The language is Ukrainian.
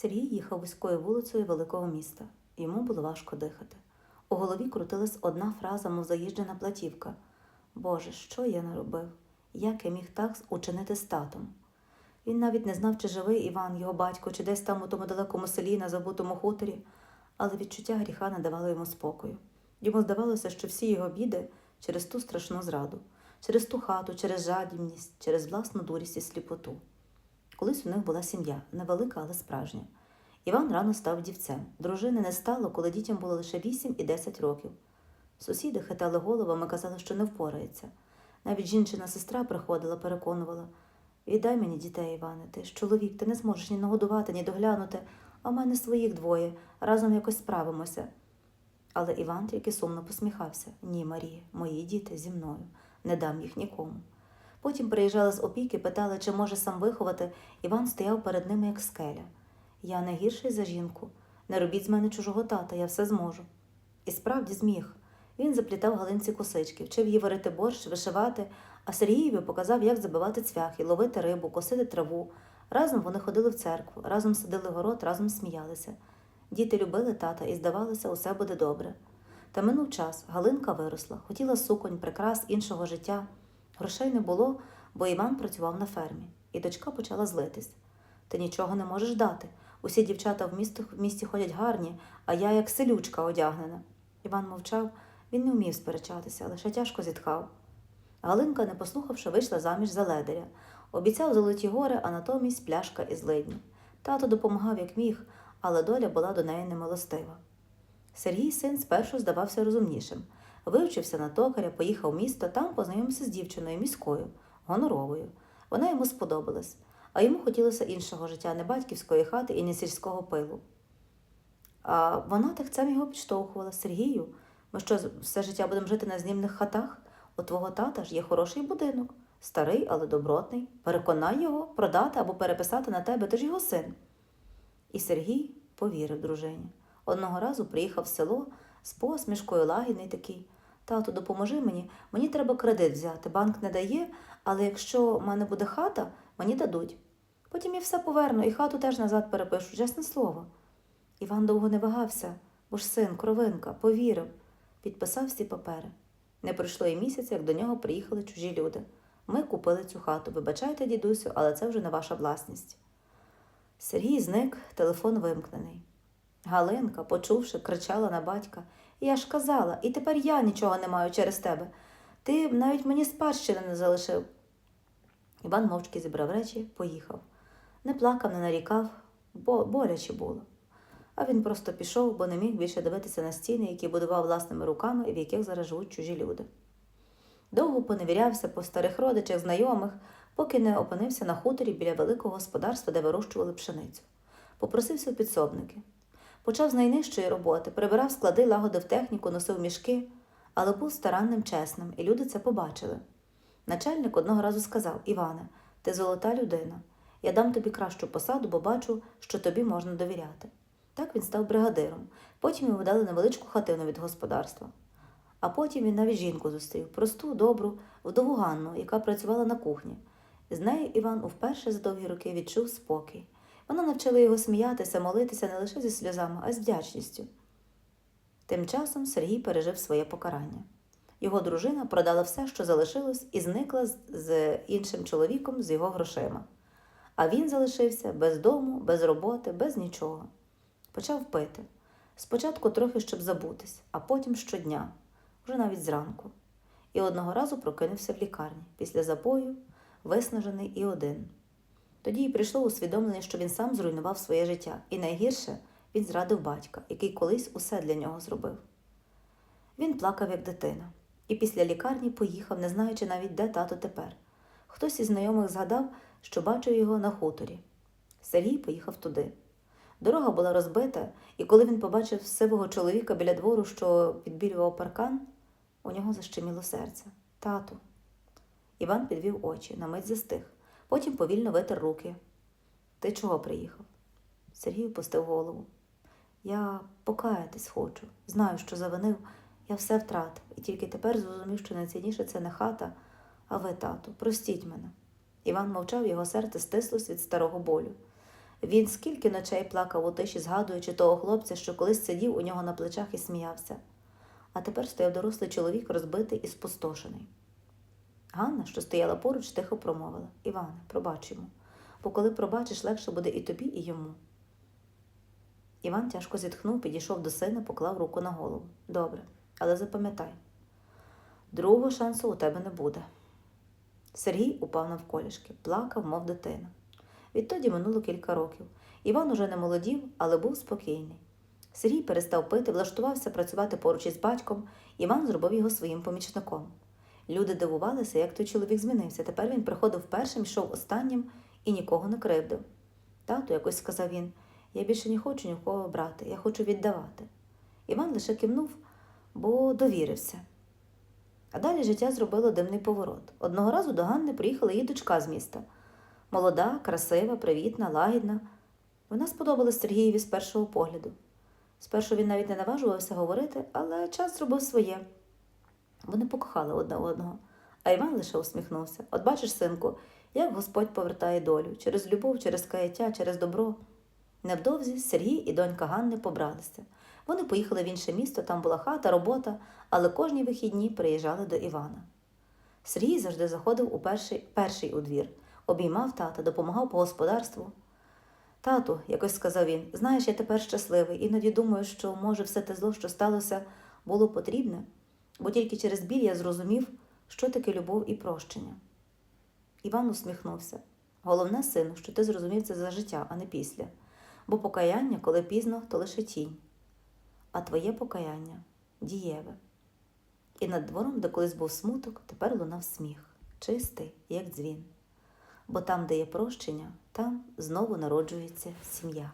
Сергій їхав вузькою вулицею великого міста. Йому було важко дихати. У голові крутилась одна фраза, мов заїжджена платівка. Боже, що я наробив? Як я міг так учинити з татом? Він навіть не знав, чи живий Іван, його батько, чи десь там у тому далекому селі на забутому хуторі, але відчуття гріха не давало йому спокою. Йому здавалося, що всі його біди через ту страшну зраду, через ту хату, через жадібність, через власну дурість і сліпоту. Колись у них була сім'я, невелика, але справжня. Іван рано став дівцем. Дружини не стало, коли дітям було лише 8 і 10 років. Сусіди хитали головами, казали, що не впорається. Навіть жінчина сестра приходила, переконувала Віддай мені дітей, Іване, ти ж чоловік, ти не зможеш ні нагодувати, ні доглянути, а в мене своїх двоє, разом якось справимося. Але Іван тільки сумно посміхався Ні, Марія, мої діти зі мною, не дам їх нікому. Потім приїжджали з опіки, питали, чи може сам виховати. Іван стояв перед ними, як скеля. Я не гірший за жінку. Не робіть з мене чужого тата, я все зможу. І справді зміг. Він заплітав галинці косички, вчив її варити борщ, вишивати, а Сергієві показав, як забивати цвяхи, ловити рибу, косити траву. Разом вони ходили в церкву, разом садили город, разом сміялися. Діти любили тата і здавалося, усе буде добре. Та минув час, Галинка виросла, хотіла суконь, прикрас іншого життя. Грошей не було, бо Іван працював на фермі, і дочка почала злитись. Ти нічого не можеш дати. Усі дівчата в місті, в місті ходять гарні, а я як селючка одягнена. Іван мовчав, він не вмів сперечатися, лише тяжко зітхав. Галинка, не послухавши, вийшла заміж за ледаря. Обіцяв золоті гори, а натомість пляшка із лидні. Тато допомагав, як міг, але доля була до неї немилостива. Сергій син спершу здавався розумнішим. Вивчився на токаря, поїхав в місто, там познайомився з дівчиною міською, гоноровою. Вона йому сподобалась, а йому хотілося іншого життя, не батьківської хати і не сільського пилу. А вона тихцем його підштовхувала. Сергію, ми що, все життя будемо жити на знімних хатах? У твого тата ж є хороший будинок, старий, але добротний. Переконай його продати або переписати на тебе, ти ж його син. І Сергій повірив дружині. Одного разу приїхав в село з посмішкою, лагідний такий. Тату, допоможи мені, мені треба кредит взяти. Банк не дає, але якщо в мене буде хата, мені дадуть. Потім я все поверну і хату теж назад перепишу, чесне слово. Іван довго не вагався, бо ж син, кровинка, повірив, підписав всі папери. Не пройшло і місяця, як до нього приїхали чужі люди. Ми купили цю хату. Вибачайте, дідусю, але це вже не ваша власність. Сергій зник, телефон вимкнений. Галинка, почувши, кричала на батька. Я ж казала, і тепер я нічого не маю через тебе. Ти навіть мені спадщини не залишив. Іван мовчки зібрав речі, поїхав. Не плакав, не нарікав, бо боляче було. А він просто пішов, бо не міг більше дивитися на стіни, які будував власними руками і в яких зараз живуть чужі люди. Довго поневірявся по старих родичах, знайомих, поки не опинився на хуторі біля великого господарства, де вирощували пшеницю. Попросився в підсобники. Почав з найнижчої роботи, прибирав склади, лагодив техніку, носив мішки, але був старанним, чесним, і люди це побачили. Начальник одного разу сказав: Іване, ти золота людина. Я дам тобі кращу посаду, бо бачу, що тобі можна довіряти. Так він став бригадиром. Потім йому дали невеличку хатину від господарства. А потім він навіть жінку зустрів просту, добру, вдову Ганну, яка працювала на кухні. З нею Іван вперше за довгі роки відчув спокій. Вона навчила його сміятися, молитися не лише зі сльозами, а з вдячністю. Тим часом Сергій пережив своє покарання. Його дружина продала все, що залишилось, і зникла з іншим чоловіком з його грошима. А він залишився без дому, без роботи, без нічого. Почав пити. Спочатку трохи, щоб забутись, а потім щодня, вже навіть зранку. І одного разу прокинувся в лікарні після запою, виснажений і один. Тоді й прийшло усвідомлення, що він сам зруйнував своє життя, і найгірше він зрадив батька, який колись усе для нього зробив. Він плакав, як дитина, і після лікарні поїхав, не знаючи навіть, де тато тепер. Хтось із знайомих згадав, що бачив його на хуторі. Сергій поїхав туди. Дорога була розбита, і коли він побачив сивого чоловіка біля двору, що підбілював паркан, у нього защеміло серце. Тату. Іван підвів очі, на мить застиг. Потім повільно витер руки. Ти чого приїхав? Сергій опустив голову. Я покаятись хочу. Знаю, що завинив, я все втратив, і тільки тепер зрозумів, що найцінніше це не хата, а ви, тату, простіть мене. Іван мовчав, його серце стислось від старого болю. Він скільки ночей плакав у тиші, згадуючи того хлопця, що колись сидів у нього на плечах і сміявся. А тепер стояв дорослий чоловік, розбитий і спустошений. Ганна, що стояла поруч, тихо промовила Іване, пробач бо коли пробачиш, легше буде і тобі, і йому. Іван тяжко зітхнув, підійшов до сина, поклав руку на голову. Добре, але запам'ятай, другого шансу у тебе не буде. Сергій упав навколішки, плакав, мов дитина. Відтоді минуло кілька років. Іван уже не молодів, але був спокійний. Сергій перестав пити, влаштувався працювати поруч із батьком. Іван зробив його своїм помічником. Люди дивувалися, як той чоловік змінився. Тепер він приходив першим, йшов останнім і нікого не кривдив. Тату, якось сказав він, я більше не хочу нікого брати, я хочу віддавати. Іван лише кивнув, бо довірився. А далі життя зробило дивний поворот. Одного разу до Ганни приїхала її дочка з міста. Молода, красива, привітна, лагідна. Вона сподобалась Сергієві з першого погляду. Спершу він навіть не наважувався говорити, але час зробив своє. Вони покохали одне одного, а Іван лише усміхнувся. От бачиш, синку, як Господь повертає долю через любов, через каяття, через добро. Невдовзі Сергій і донька Ганни побралися. Вони поїхали в інше місто, там була хата, робота, але кожні вихідні приїжджали до Івана. Сергій завжди заходив у перший, перший у двір, обіймав тата, допомагав по господарству. Тату, якось сказав він, знаєш, я тепер щасливий, іноді думаю, що, може, все те зло, що сталося, було потрібне, бо тільки через біль я зрозумів, що таке любов і прощення. Іван усміхнувся. Головне, сину, що ти зрозумів це за життя, а не після. Бо покаяння, коли пізно, то лише тінь. А твоє покаяння дієве. І над двором, де колись був смуток, тепер лунав сміх, чистий, як дзвін. Бо там, де є прощення, там знову народжується сім'я.